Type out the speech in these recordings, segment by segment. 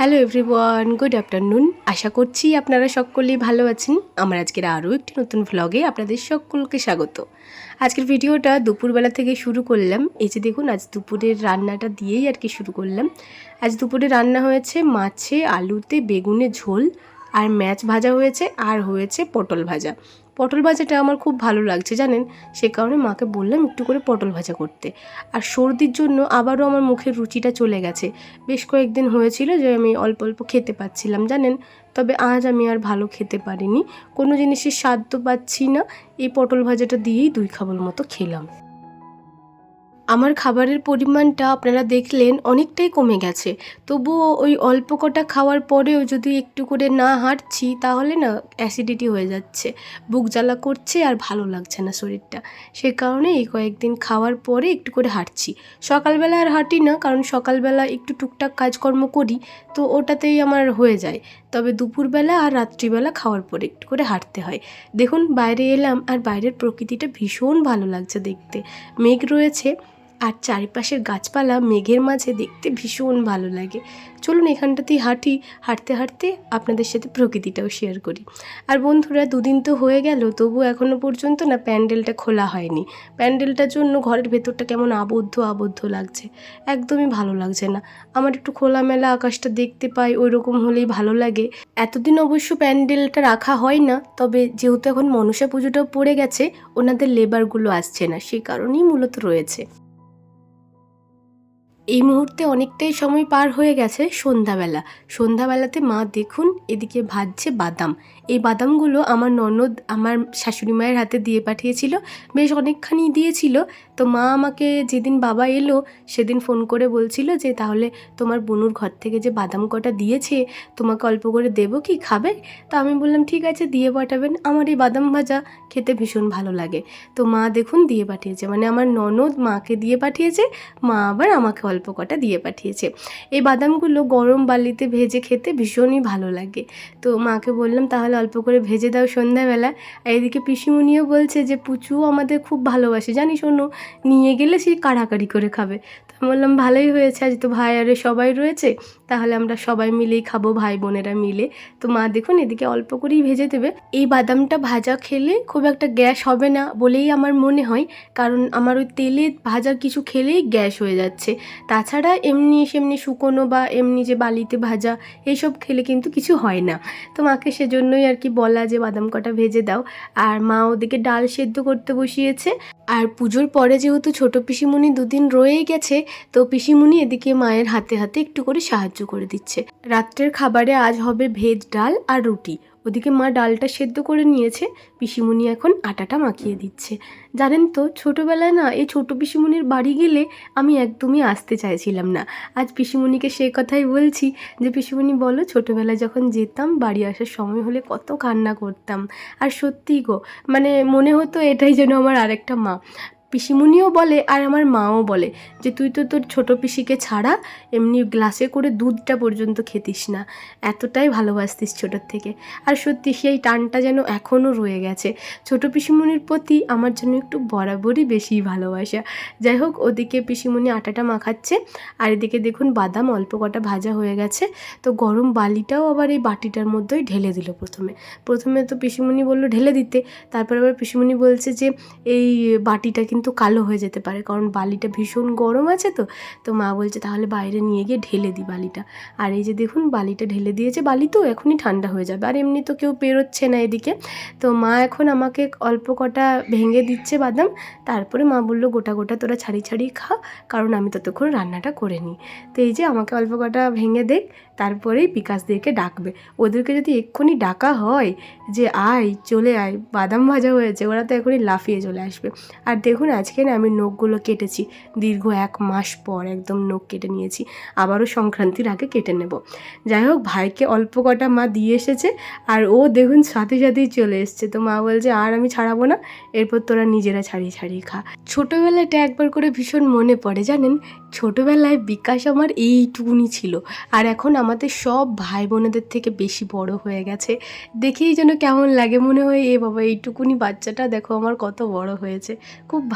Hello everyone good afternoon আশা করছি আপনারা সকলেই ভালো আছেন। আমার আজকের আরও একটি নতুন ভ্লগে আপনাদের সকলকে স্বাগত। আজকের ভিডিওটা দুপুরবেলা থেকে শুরু করলাম। এই যে দেখুন, আজ দুপুরের রান্নাটা দিয়েই আর কি শুরু করলাম। আজ দুপুরে রান্না হয়েছে মাছে, আলুতে বেগুনে ঝোল, আর ম্যাচ ভাজা হয়েছে, আর হয়েছে পটল ভাজা। পটল ভাজাটা আমার খুব ভালো লাগছে, জানেন? সে কারণে মাকে বললাম একটু করে পটল ভাজা করতে। আর সর্দির জন্য আবারও আমার মুখের রুচিটা চলে গেছে। বেশ কয়েকদিন হয়েছিল যে আমি অল্প অল্প খেতে পাচ্ছিলাম, জানেন? তবে আজ আমি আর ভালো খেতে পারিনি। কোনো জিনিসের স্বাদ তো পাচ্ছি না। এই পটল ভাজাটা দিয়েই দুই খাবল মতো খেলাম। আমার খাবারের পরিমাণটা আপনারা দেখলেন অনেকটাই কমে গেছে। তবুও ওই অল্প কটা খাওয়ার পরেও যদি একটু করে না হাঁটছি, তাহলে না অ্যাসিডিটি হয়ে যাচ্ছে। বুক জ্বালা করছে আর ভালো লাগছে না শরীরটা। সে কারণে এই কয়েকদিন খাওয়ার পরে একটু করে হাঁটছি। সকালবেলা আর হাঁটি না, কারণ সকালবেলা একটু টুকটাক কাজকর্ম করি, তো ওটাতেই আমার হয়ে যায়। তবে দুপুরবেলা আর রাত্রিবেলা খাওয়ার পরে একটু করে হাঁটতে হয়। দেখুন, বাইরে এলাম আর বাইরের প্রকৃতিটা ভীষণ ভালো লাগছে দেখতে। মেঘ রয়েছে আর চারিপাশের গাছপালা মেঘের মাঝে দেখতে ভীষণ ভালো লাগে। চলুন এখানটাতেই হাঁটি, হাঁটতে হাঁটতে আপনাদের সাথে প্রকৃতিটাও শেয়ার করি। আর বন্ধুরা, দুদিন তো হয়ে গেল, তবু এখনও পর্যন্ত না প্যান্ডেলটা খোলা হয়নি। প্যান্ডেলটার জন্য ঘরের ভেতরটা কেমন আবদ্ধ আবদ্ধ লাগছে? একদমই ভালো লাগছে না। আমার একটু খোলামেলা আকাশটা দেখতে পাই ওই রকম হলেই ভালো লাগে। এতদিন অবশ্য প্যান্ডেলটা রাখা হয় না, তবে যেহেতু এখন মনসা পুজোটাও পড়ে গেছে, ওনাদের লেবারগুলো আসছে না সেই কারণেই মূলত রয়েছে। এই মুহূর্তে অনেকটাই সময় পার হয়ে গেছে সন্ধ্যাবেলা। সন্ধ্যাবেলাতে মা দেখুন এদিকে ভাজছে বাদাম। এই বাদামগুলো আমার ননদ আমার শাশুড়ি মায়ের হাতে দিয়ে পাঠিয়েছিল, বেশ অনেকখানি দিয়েছিল। তো মা আমাকে যেদিন বাবা এলো, সেদিন ফোন করে বলছিল যে, তাহলে তোমার বনুর ঘর থেকে যে বাদাম কটা দিয়েছে, তোমাকে অল্প করে দেবো কি, খাবে? তো আমি বললাম, ঠিক আছে, দিয়ে পাঠাবেন। আমার এই বাদাম ভাজা খেতে ভীষণ ভালো লাগে। তো মা দেখুন দিয়ে পাঠিয়েছে। মানে আমার ননদ মাকে দিয়ে পাঠিয়েছে, মা আবার আমাকে কটা দিয়ে পাঠিয়েছে। এই বাদামগুলো গরম বালিতে ভেজে খেতে ভীষণই ভালো লাগে। তো মাকে বললাম, তাহলে অল্প করে ভেজে দাও সন্ধ্যাবেলা। আর এদিকে পিসিমণিও বলছে যে পুচুও আমাদের খুব ভালোবাসে, জানিস অনু, নিয়ে গেলে সে কাড়াকাড়ি করে খাবে। তো আমি বললাম, ভালোই হয়েছে, আজ তো ভাই আরে সবাই রয়েছে, তাহলে আমরা সবাই মিলেই খাব, ভাই বোনেরা মিলে। তো মা দেখুন, এদিকে অল্প করেই ভেজে দেবে। এই বাদামটা ভাজা খেলে খুব একটা গ্যাস হবে না বলেই আমার মনে হয়, কারণ আমার ওই তেলে ভাজা কিছু খেলেই গ্যাস হয়ে যাচ্ছে। তাছাড়া এমনি সেমনি শুকনো বা এমনি যে বালিতে ভাজা এইসব খেলে কিন্তু কিছু হয় না। তো মাকে সেজন্যই আর কি বলা যে, বাদাম কটা ভেজে দাও। আর মা ওদিকে ডাল সেদ্ধ করতে বসিয়েছে। আর পুজোর পরে যেহেতু ছোট পিসিমণি দুদিন রয়েই গেছে, তো পিসিমণি এদিকে মায়ের হাতে হাতে একটু করে সাহায্য করে দিচ্ছে। রাত্রের খাবারে আজ হবে ভেজ ডাল আর রুটি। ওদিকে মা ডালটা সেদ্ধ করে নিয়েছে। পিসিমণি এখন আটাটা মাখিয়ে দিচ্ছে। জানেন তো, ছোটোবেলায় না এই ছোটো পিসিমণির বাড়ি গেলে আমি একদমই আসতে চাইছিলাম না। আজ পিসিমণিকে সে কথাই বলছি যে, পিসিমণি বলো, ছোটোবেলায় যখন যেতাম, বাড়ি আসার সময় হলে কত কান্না করতাম। আর সত্যিই গো মানে মনে হতো এটাই যেন আমার আরেকটা মা। পিসিমণিও বলে আর আমার মাও বলে যে তুই তো তোর ছোটো পিসিকে ছাড়া এমনি গ্লাসে করে দুধটা পর্যন্ত খেতিস না। এতটাই ভালোবাসতিস ছোটোর থেকে। আর সত্যি সেই টানটা যেন এখনও রয়ে গেছে। ছোটো পিসিমুনির প্রতি আমার জন্য একটু বরাবরই বেশি ভালোবাসা। যাই হোক, ওদিকে পিসিমুনি আটাটা মাখাচ্ছে আর এদিকে দেখুন বাদাম অল্প কটা ভাজা হয়ে গেছে। তো গরম বালিটাও আবার এই বাটিটার মধ্যেই ঢেলে দিল প্রথমে। প্রথমে তো পিসিমণি বলল, ঢেলে দিতে। তারপর আবার পিসিমণি বলছে যে, এই বাটিটা কিন্তু কালো হয়ে যেতে পারে। কারণ বালিটা ভীষণ গরম আছে তো তো মা বলছে তাহলে বাইরে নিয়ে গিয়ে ঢেলে দিই বালিটা। আর এই যে দেখুন, বালিটা ঢেলে দিয়েছে, বালি তো এখনই ঠান্ডা হয়ে যাবে। আর এমনি তো কেউ পেরোচ্ছে না এদিকে। তো মা এখন আমাকে অল্প কটা ভেঙে দিচ্ছে বাদাম, তারপরে মা বলল, গোটা গোটা তোরা ছাড়ি ছাড়ি খা, কারণ আমি ততক্ষণ রান্নাটা করে নিই। তো এই যে আমাকে অল্প কটা ভেঙে দেখ, তারপরেই বিকাশ দিকে ডাকবে। ওদেরকে যদি এক্ষুনি ডাকা হয় যে, আয়, চলে আয়, বাদাম ভাজা হয়েছে। ওরা তো এখনই লাফিয়ে চলে আসবে। আর দেখুন আজকে না আমি নখগুলো কেটেছি। দীর্ঘ এক মাস পর একদম নখ কেটে নিয়েছি। আবারও সংক্রান্তির আগে কেটে নেব। যাই হোক, ভাইকে অল্প কটা মা দিয়ে এসেছে আর ও দেখুন সাথে সাথেই চলে এসছে। তো মা বলছে, আর আমি ছাড়াবো না, এরপর তোরা নিজেরা ছাড়িয়ে ছাড়িয়ে খা। ছোটোবেলাটা একবার করে ভীষণ মনে পড়ে, জানেন? ছোটোবেলায় বিকাশ আমার এইটুকুনি ছিল। আর এখন আমাদের সব ভাই বোনেদের থেকে বেশি বড় হয়ে গেছে। দেখেই যেন কেমন লাগে মনে হয়, এ বাবা, এইটুকুনি বাচ্চাটা, দেখো আমার কত বড় হয়েছে। খুব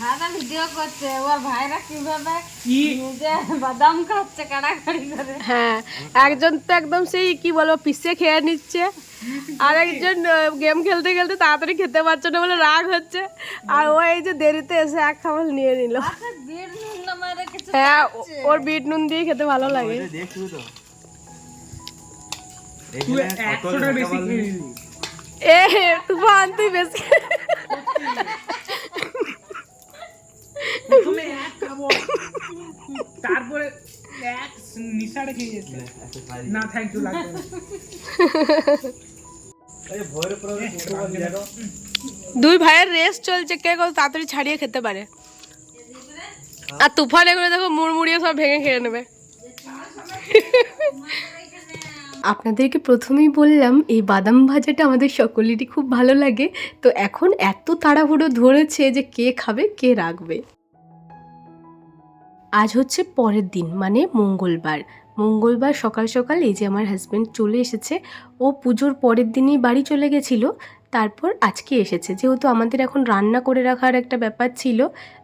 দাদা ভিডিও করছে ওর ভাইরা কীভাবে নিজে বাদাম খাচ্ছে কাড়াকাড়ি করে। হ্যাঁ একজন তো একদম সেই কি বলব পিসে খেয়ে নিচ্ছে। আর একজন গেম খেলতে খেলতে তাড়াতাড়ি খেতে পারছে না বলে রাগ হচ্ছে। আর ও এই যে দেরিতে এসে এক খাবার নিয়ে নিল। কিছু হ্যাঁ ও- ওর বিট নুন দিয়ে খেতে ভালো লাগে। এ তুফান তুই বেশি প্রথমে এক খাব। তারপরে এক নিশাড়ে খেয়ে যেতে না থ্যাংক ইউ লাগবে না। ভয়ের পরে দেখো দুই ভাইয়ের রেস চলছে কে কত তাড়াতাড়ি ছাড়িয়ে খেতে পারে? আর তুফান এগুলো দেখো মুড়মুড়িয়ে সব ভেঙে খেয়ে নেবে। আপনাদেরকে প্রথমেই বললাম এই বাদাম ভাজাটা আমাদের সকলেরই খুব ভালো লাগে। তো এখন এত তাড়াহুড়ো ধরেছে যে কে খাবে কে রাখবে আজ হচ্ছে পরের দিন মানে মঙ্গলবার। মঙ্গলবার সকাল সকাল এই যে আমার হাজব্যান্ড চলে এসেছে, ও পুজোর পরের দিনই বাড়ি চলে গেছিল, তারপর আজকে এসেছে। যেহেতু আমাদের এখন রান্না করে রাখার একটা ব্যাপার ছিল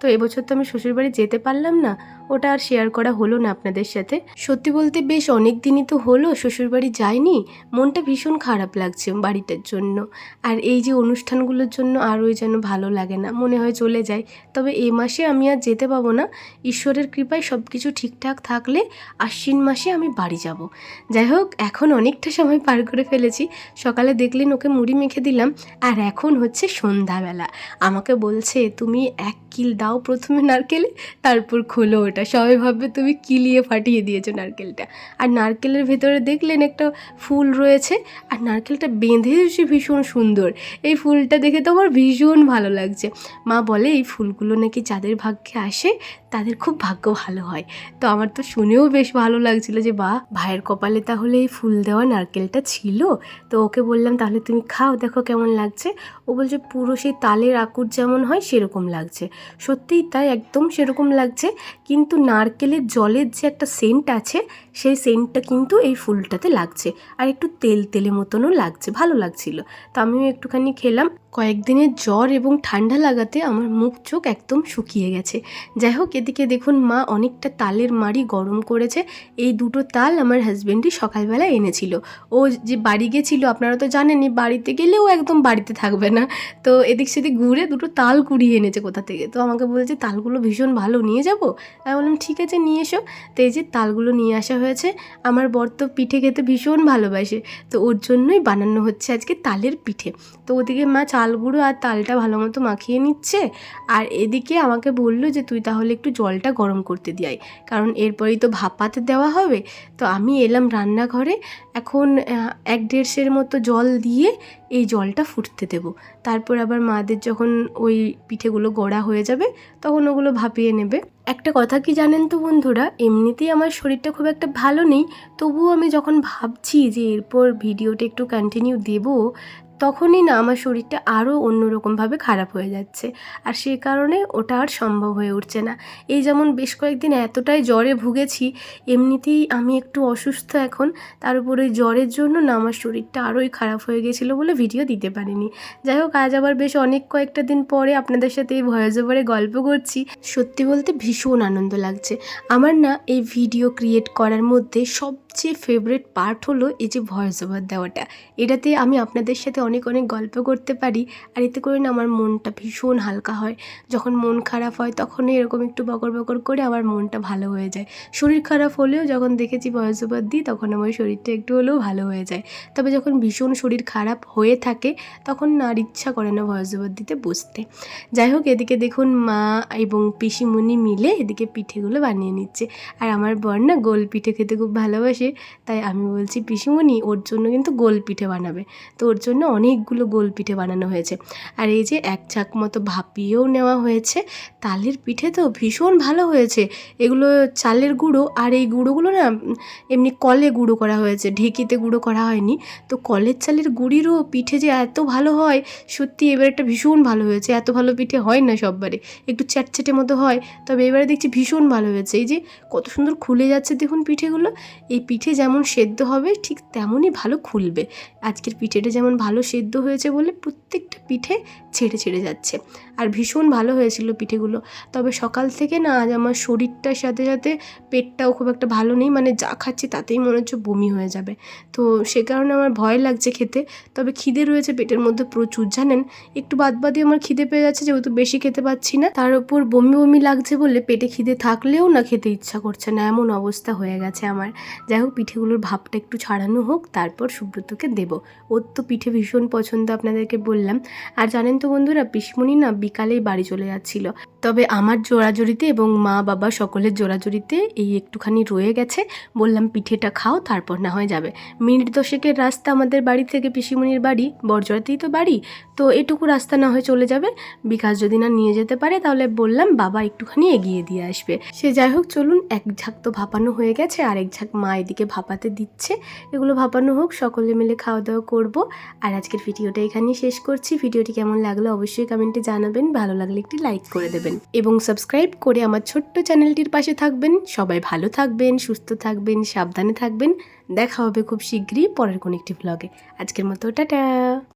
তো এবছর তো আমি শ্বশুরবাড়ি যেতে পারলাম না, ওটা আর শেয়ার করা হলো না আপনাদের সাথে। সত্যি বলতে বেশ অনেক দিনই তো হলো শ্বশুরবাড়ি যায়নি মনটা ভীষণ খারাপ লাগছে বাড়িটার জন্য। আর এই যে অনুষ্ঠানগুলোর জন্য আরোই যেন ভালো লাগে না, মনে হয় চলে যায়। তবে এ মাসে আমি আর যেতে পাবো না, ঈশ্বরের কৃপায় সব কিছু ঠিকঠাক থাকলে আশ্বিন মাসে আমি বাড়ি যাব। যাই হোক, এখন অনেকটা সময় পার করে ফেলেছি, সকালে দেখলেন ওকে মুড়ি মেখে দিলাম, আর এখন হচ্ছে সন্ধ্যাবেলা। আমাকে বলছে, তুমি এক কিল দাও প্রথমে নারকেলে, তারপর খোলো ওটা। সবাই ভাববে তুমি কিলিয়ে ফাটিয়ে দিয়েছ নারকেলটা। আর নারকেলের ভেতরে দেখলেন একটা ফুল রয়েছে, আর নারকেলটা বেঁধে বেঁধেছে ভীষণ সুন্দর। এই ফুলটা দেখে তো আমার ভীষণ ভালো লাগছে। মা বলে, এই ফুলগুলো নাকি যাদের ভাগ্যে আসে, তাদের খুব ভাগ্য ভালো হয়। তো আমার তো শুনেও বেশ ভালো লাগছিল যে, বাহ, ভাইয়ের কপালে তাহলে এই ফুল দেওয়া নারকেলটা ছিল? তো ওকে বললাম, তাহলে তুমি খাও, দেখো কেমন লাগছে। ও বলছে, পুরো সেই তালের আকুর যেমন হয়, সেরকম লাগছে। সত্যিই তাই একদম সেরকম লাগছে। কিন্তু নারকেলের জলের যে একটা সেন্ট আছে, সেই সেন্টটা কিন্তু এই ফুলটাতে লাগছে। আর একটু তেল তেলে মতনও লাগছে, ভালো লাগছিল। তো আমিও একটুখানি খেলাম। কয়েকদিনের জ্বর এবং ঠান্ডা লাগাতে আমার মুখ চোখ একদম শুকিয়ে গেছে। যাই হোক, এদিকে দেখুন মা অনেকটা তালের মাড়ি গরম করেছে। এই দুটো তাল আমার হাজব্যান্ডই সকালবেলা এনেছিল। ও যে বাড়ি গেছিল, আপনারা তো জানেনই, বাড়িতে গেলেও একদম বাড়িতে থাকবে না। তো এদিক সেদিক ঘুরে দুটো তাল কুড়িয়ে এনেছে কোথা থেকে। তো আমাকে বলছে তালগুলো ভীষণ ভালো, নিয়ে যাব? আমি বললাম, ঠিক আছে, নিয়ে এসো। তো এই যে তালগুলো নিয়ে আসা হয়েছে, আমার বর তো পিঠে খেতে ভীষণ ভালোবাসে। তো ওর জন্যই বানানো হচ্ছে আজকে তালের পিঠে। তো ওদিকে মা চাল গুঁড়ো আর তালটা ভালো মতো মাখিয়ে নিচ্ছে। আর এদিকে আমাকে বলল যে, তুই তাহলে একটু জলটা গরম করতে দিয়াই কারণ এরপরেই তো ভাপাতে দেওয়া হবে। তো আমি এলাম রান্নাঘরে। এখন এক দেড়শের মতো জল দিয়ে এই জলটা ফুটতে দেব। তারপর আবার মাদের যখন ওই পিঠেগুলো গড়া হয়ে যাবে, তখন ওগুলো ভাপিয়ে নেবে। একটা কথা কি জানেন তো বন্ধুরা? এমনিতেই আমার শরীরটা খুব একটা ভালো নেই। তবুও আমি যখন ভাবছি যে, এরপর ভিডিওটা একটু কন্টিনিউ দেবো তখনই না আমার শরীরটা আরও অন্যরকমভাবে খারাপ হয়ে যাচ্ছে। আর সে কারণে ওটা আর সম্ভব হয়ে উঠছে না। এই যেমন বেশ কয়েকদিন এতটাই জ্বরে ভুগেছি, এমনিতেই আমি একটু অসুস্থ এখন, তার উপরে জ্বরের জন্য না আমার শরীরটা আরোই খারাপ হয়ে গেছিল বলে ভিডিও দিতে পারিনি। যাই হোক, আজ আবার বেশ অনেক কয়েকটা দিন পরে আপনাদের সাথে এই ভয়েস ওভারে গল্প করছি। সত্যি বলতে ভীষণ আনন্দ লাগছে। আমার না এই ভিডিও ক্রিয়েট করার মধ্যে সবচেয়ে ফেভারিট পার্ট হলো এই যে ভয়েস ওভার দেওয়াটা। এটাতে আমি আপনাদের সাথে অনেক অনেক গল্প করতে পারি আর এতে করে না আমার মনটা ভীষণ হালকা হয়। যখন মন খারাপ হয় তখন এরকম একটু বকর বকর করে আমার মনটা ভালো হয়ে যায়। শরীর খারাপ হলেও যখন দেখেছি ভয়েস ওভার দিই তখন আমার শরীরটা একটু হলেও ভালো হয়ে যায়। তবে যখন ভীষণ শরীর খারাপ হয়ে থাকে তখন না আর ইচ্ছা করে না ভয়েস ওভার দিতে বসতে। যাই হোক, এদিকে দেখুন মা এবং পিসিমণি মিলে এদিকে পিঠেগুলো বানিয়ে নিচ্ছে। আর আমার বর না গোল পিঠে খেতে খুব ভালোবাসে। ভালোবাসে তাই আমি বলছি, পিসিমণি, ওর জন্য কিন্তু গোল পিঠে বানাবে। তো ওর জন্য অনেকগুলো গোল পিঠে বানানো হয়েছে। আর এই যে এক চাক মতো ভাপিয়েও নেওয়া হয়েছে। তালের পিঠে তো ভীষণ ভালো হয়েছে। এগুলো চালের গুঁড়ো, আর এই গুঁড়োগুলো না এমনি কলে গুঁড়ো করা হয়েছে। ঢেকিতে গুঁড়ো করা হয়নি। তো কলের চালের গুঁড়িরও পিঠে যে এত ভালো হয়, সত্যি এবার একটা ভীষণ ভালো হয়েছে। এত ভালো পিঠে হয় না সববারে। একটু চ্যাটচ্যাটে মতো হয়। তবে এবারে দেখছি ভীষণ ভালো হয়েছে। এই যে কত সুন্দর খুলে যাচ্ছে দেখুন পিঠেগুলো। এই পিঠে যেমন সেদ্ধ হবে, ঠিক তেমনই ভালো খুলবে। আজকের পিঠেটা যেমন ভালো সেদ্ধ হয়েছে বলে প্রত্যেকটা পিঠে ছেড়ে ছেড়ে যাচ্ছে। আর ভীষণ ভালো হয়েছিল পিঠেগুলো। তবে সকাল থেকে না আজ আমার শরীরটার সাথে সাথে পেটটাও খুব একটা ভালো নেই মানে যা খাচ্ছি তাতেই মনে হচ্ছে বমি হয়ে যাবে। তো সে কারণে আমার ভয় লাগছে খেতে। তবে খিদে রয়েছে পেটের মধ্যে প্রচুর, জানেন? একটু বাদ বাদে আমার খিদে পেয়ে যাচ্ছে, যেহেতু বেশি খেতে পাচ্ছি না। তার উপর বমি বমি লাগছে বলে পেটে খিদে থাকলেও না খেতে ইচ্ছা করছে না, এমন অবস্থা হয়ে গেছে আমার। যাই হোক, পিঠেগুলোর ভাবটা একটু ছাড়ানো হোক, তারপর সুব্রতকে দেবো। ওর তো পিঠে ভীষণ পছন্দ আপনাদেরকে বললাম। আর জানেন তো বন্ধুরা, পিসমণি না বিকালেই বাড়ি চলে যাচ্ছিল। তবে আমার জোড়াজড়িতে এবং মা, বাবা সকলের জোড়াজড়িতে এই একটুখানি রয়ে গেছে। বললাম, পিঠেটা খাও, তারপর না হয়ে যাবে। মিনিট দশেকের রাস্তা আমাদের বাড়ি থেকে পিসিমণির বাড়ি বরজড়াতেই তো বাড়ি। তো এটুকু রাস্তা না হয়ে চলে যাবে। বিকাশ যদি না নিয়ে যেতে পারে, তাহলে বললাম, বাবা একটুখানি এগিয়ে দিয়ে আসবে। সে যাই হোক, চলুন, এক ঝাঁক তো ভাপানো হয়ে গেছে, আর এক ঝাঁক মা এদিকে ভাপাতে দিচ্ছে। এগুলো ভাপানো হোক, সকলে মিলে খাওয়া দাওয়া করব। আর আজকের ভিডিওটা এখানেই শেষ করছি। ভিডিওটি কেমন লাগল অবশ্যই কমেন্টে জানাবেন। ভালো লাগলে একটি লাইক করে দেবেন। এবং সাবস্ক্রাইব করে আমার ছোট্ট চ্যানেলটির পাশে থাকবেন। সবাই ভালো থাকবেন, সুস্থ থাকবেন, সাবধানে থাকবেন। দেখা হবে খুব শীঘ্রই পরের কোন একটি ব্লগে আজকের মতো, টাটা!